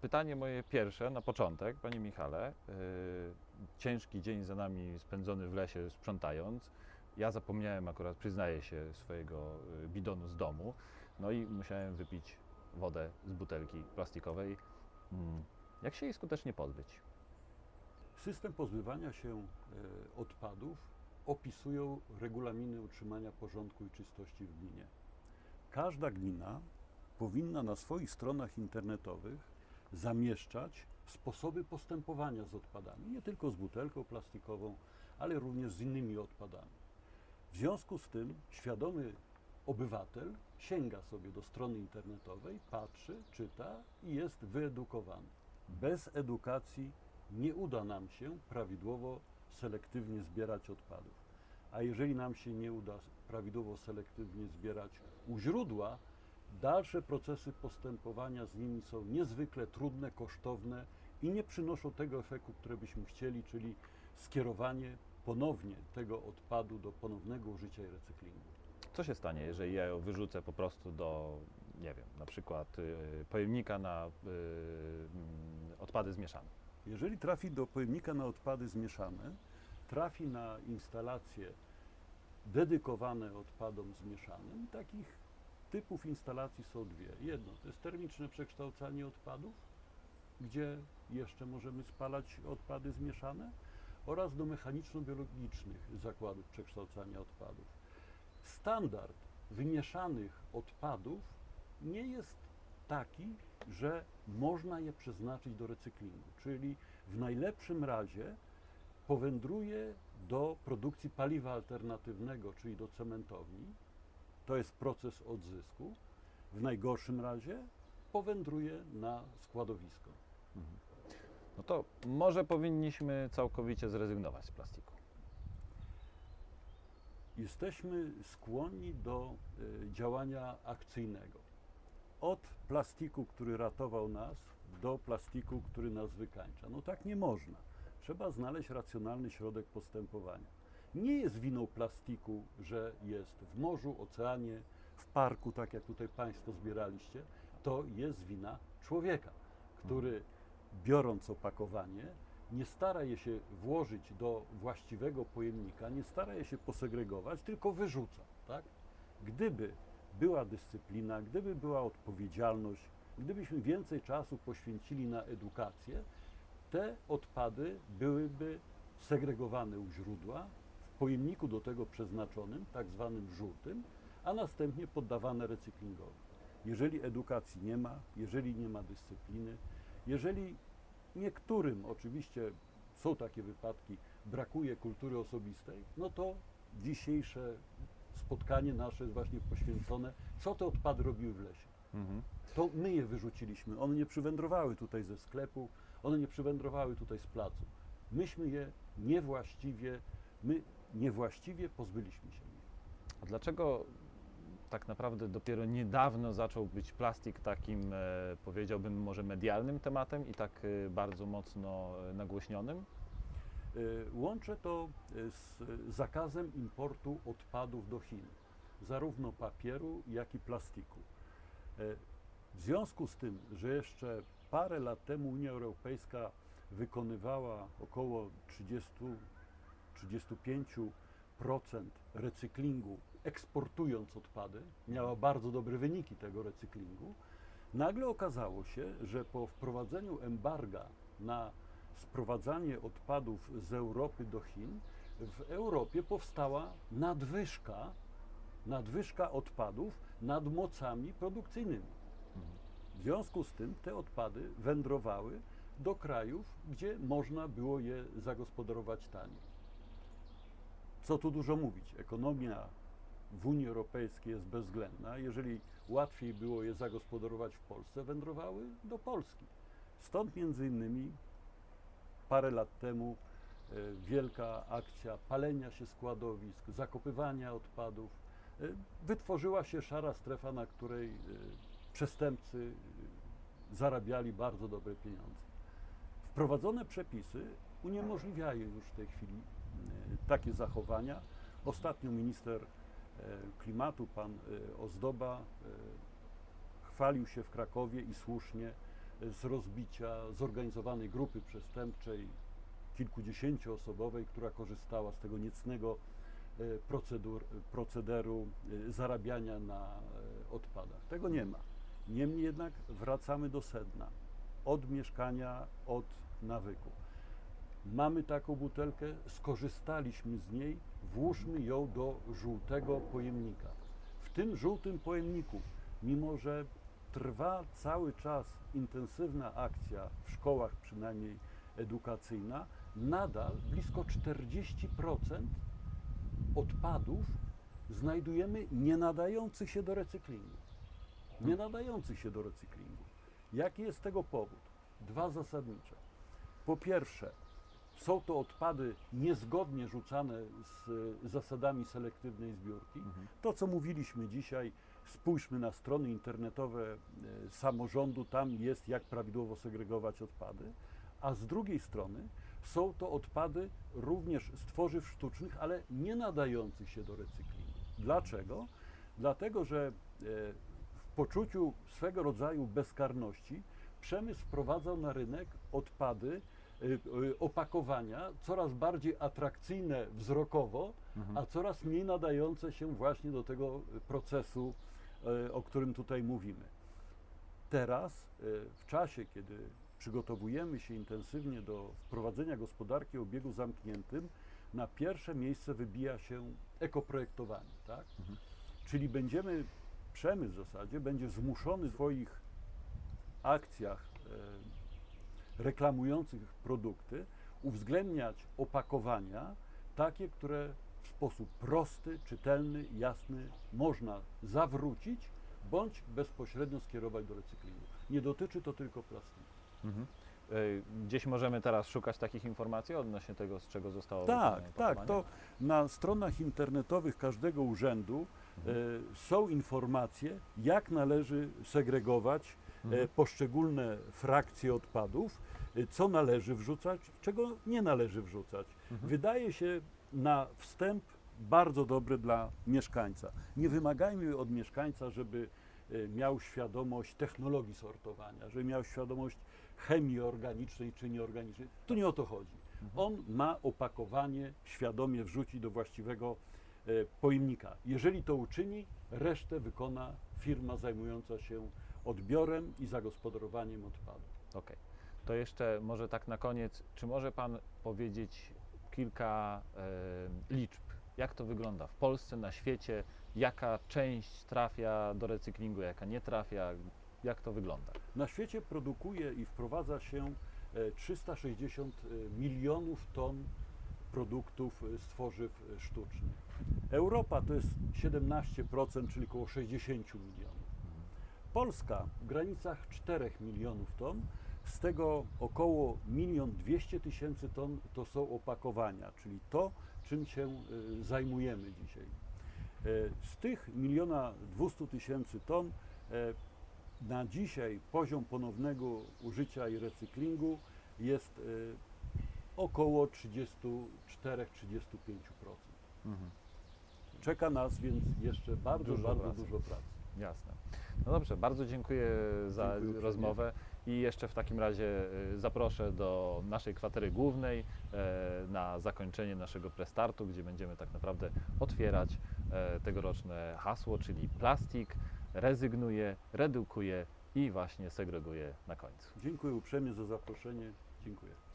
pytanie moje pierwsze na początek, Panie Michale. Yy, ciężki dzień za nami spędzony w lesie sprzątając. Ja zapomniałem akurat, przyznaję się, swojego y, bidonu z domu. No i musiałem wypić wodę z butelki plastikowej. Mm, Jak się jej skutecznie pozbyć? System pozbywania się e, odpadów opisują regulaminy utrzymania porządku i czystości w gminie. Każda gmina powinna na swoich stronach internetowych zamieszczać sposoby postępowania z odpadami, nie tylko z butelką plastikową, ale również z innymi odpadami. W związku z tym świadomy obywatel sięga sobie do strony internetowej, patrzy, czyta i jest wyedukowany. Bez edukacji nie uda nam się prawidłowo, selektywnie zbierać odpadów. A jeżeli nam się nie uda prawidłowo, selektywnie zbierać u źródła, dalsze procesy postępowania z nimi są niezwykle trudne, kosztowne i nie przynoszą tego efektu, który byśmy chcieli, czyli skierowanie ponownie tego odpadu do ponownego użycia i recyklingu. Co się stanie, jeżeli ja ją wyrzucę po prostu do, nie wiem, na przykład y, pojemnika na y, mm, odpady zmieszane? Jeżeli trafi do pojemnika na odpady zmieszane, trafi na instalacje dedykowane odpadom zmieszanym. Takich typów instalacji są dwie. Jedno to jest termiczne przekształcanie odpadów, gdzie jeszcze możemy spalać odpady zmieszane, oraz do mechaniczno-biologicznych zakładów przekształcania odpadów. Standard wymieszanych odpadów nie jest taki, że można je przeznaczyć do recyklingu, czyli w najlepszym razie powędruje do produkcji paliwa alternatywnego, czyli do cementowni. To jest proces odzysku. W najgorszym razie powędruje na składowisko. No to może powinniśmy całkowicie zrezygnować z plastiku. Jesteśmy skłonni do y, działania akcyjnego. Od plastiku, który ratował nas, do plastiku, który nas wykańcza. No tak nie można. Trzeba znaleźć racjonalny środek postępowania. Nie jest winą plastiku, że jest w morzu, oceanie, w parku, tak jak tutaj Państwo zbieraliście. To jest wina człowieka, który biorąc opakowanie, nie stara się włożyć do właściwego pojemnika, nie stara się posegregować, tylko wyrzuca. Tak? Gdyby była dyscyplina, gdyby była odpowiedzialność, gdybyśmy więcej czasu poświęcili na edukację, te odpady byłyby segregowane u źródła, pojemniku do tego przeznaczonym, tak zwanym żółtym, a następnie poddawane recyklingowi. Jeżeli edukacji nie ma, jeżeli nie ma dyscypliny, jeżeli niektórym oczywiście są takie wypadki, brakuje kultury osobistej, no to dzisiejsze spotkanie nasze jest właśnie poświęcone, co te odpady robiły w lesie. Mhm. To my je wyrzuciliśmy. One nie przywędrowały tutaj ze sklepu, one nie przywędrowały tutaj z placu. Myśmy je niewłaściwie, my niewłaściwie pozbyliśmy się ich. A dlaczego tak naprawdę dopiero niedawno zaczął być plastik takim, e, powiedziałbym, może medialnym tematem i tak e, bardzo mocno e, nagłośnionym? Łączę to z zakazem importu odpadów do Chin, zarówno papieru, jak i plastiku. W związku z tym, że jeszcze parę lat temu Unia Europejska wykonywała około 30-35% recyklingu, eksportując odpady, miała bardzo dobre wyniki tego recyklingu, nagle okazało się, że po wprowadzeniu embarga na sprowadzanie odpadów z Europy do Chin, w Europie powstała nadwyżka, nadwyżka odpadów nad mocami produkcyjnymi. W związku z tym te odpady wędrowały do krajów, gdzie można było je zagospodarować taniej. Co tu dużo mówić, ekonomia w Unii Europejskiej jest bezwzględna. Jeżeli łatwiej było je zagospodarować w Polsce, wędrowały do Polski. Stąd między innymi parę lat temu e, wielka akcja palenia się składowisk, zakopywania odpadów. E, Wytworzyła się szara strefa, na której e, przestępcy zarabiali bardzo dobre pieniądze. Wprowadzone przepisy uniemożliwiają już w tej chwili e, takie zachowania. Ostatnio minister e, klimatu, pan e, Ozdoba, chwalił się w Krakowie i słusznie, z rozbicia zorganizowanej grupy przestępczej, kilkudziesięcioosobowej, która korzystała z tego niecnego procedur, procederu zarabiania na odpadach. Tego nie ma. Niemniej jednak wracamy do sedna. Od mieszkania, od nawyku. Mamy taką butelkę, skorzystaliśmy z niej, włóżmy ją do żółtego pojemnika. W tym żółtym pojemniku, mimo że trwa cały czas intensywna akcja, w szkołach przynajmniej edukacyjna, nadal blisko 40% odpadów znajdujemy nie nadających się do recyklingu. Nie nadających się do recyklingu. Jaki jest tego powód? Dwa zasadnicze. Po pierwsze, są to odpady niezgodnie rzucane z y, zasadami selektywnej zbiórki. Mhm. To, co mówiliśmy dzisiaj, spójrzmy na strony internetowe y, samorządu, tam jest jak prawidłowo segregować odpady. A z drugiej strony są to odpady również z tworzyw sztucznych, ale nie nadających się do recyklingu. Dlaczego? Dlatego, że e, w poczuciu swego rodzaju bezkarności przemysł wprowadzał na rynek odpady, opakowania coraz bardziej atrakcyjne wzrokowo, Mhm. a coraz mniej nadające się właśnie do tego procesu, e, o którym tutaj mówimy. Teraz, w czasie, kiedy przygotowujemy się intensywnie do wprowadzenia gospodarki o obiegu zamkniętym, na pierwsze miejsce wybija się ekoprojektowanie, tak? Mhm. Czyli będziemy, przemysł w zasadzie będzie zmuszony w swoich akcjach reklamujących produkty uwzględniać opakowania takie, które w sposób prosty, czytelny, jasny można zawrócić bądź bezpośrednio skierować do recyklingu. Nie dotyczy to tylko plastiku. Mhm. Y, Gdzieś możemy teraz szukać takich informacji odnośnie tego, z czego zostało Tak, tak. To na stronach internetowych każdego urzędu Mhm. e, są informacje, jak należy segregować Mhm. e, poszczególne frakcje odpadów, e, co należy wrzucać, czego nie należy wrzucać. Mhm. Wydaje się na wstęp bardzo dobry dla mieszkańca. Nie wymagajmy od mieszkańca, żeby e, miał świadomość technologii sortowania, żeby miał świadomość chemii organicznej czy nieorganicznej. Tu nie o to chodzi. Mhm. On ma opakowanie świadomie wrzucić do właściwego pojemnika. Jeżeli to uczyni, resztę wykona firma zajmująca się odbiorem i zagospodarowaniem odpadów. Okej. To jeszcze może tak na koniec, czy może Pan powiedzieć kilka e, liczb? Jak to wygląda w Polsce, na świecie? Jaka część trafia do recyklingu, jaka nie trafia? Jak to wygląda? Na świecie produkuje i wprowadza się e, 360 milionów ton produktów e, z tworzyw e, sztucznych. Europa to jest 17%, czyli około 60 milionów. Polska w granicach 4 milionów ton, z tego około 1 200 tysięcy ton to są opakowania, czyli to, czym się e, zajmujemy dzisiaj. E, Z tych 1 200 tysięcy ton e, na dzisiaj poziom ponownego użycia i recyklingu jest około 34-35%. Mhm. Czeka nas więc jeszcze bardzo, Dużo bardzo pracy. dużo pracy. Jasne. No dobrze, bardzo dziękuję za Dziękuję uprzejmie. rozmowę i jeszcze w takim razie y, zaproszę do naszej kwatery głównej e, na zakończenie naszego prestartu, gdzie będziemy tak naprawdę otwierać e, tegoroczne hasło, czyli plastik rezygnuje, redukuje i właśnie segreguje na końcu. Dziękuję uprzejmie za zaproszenie. Dziękuję.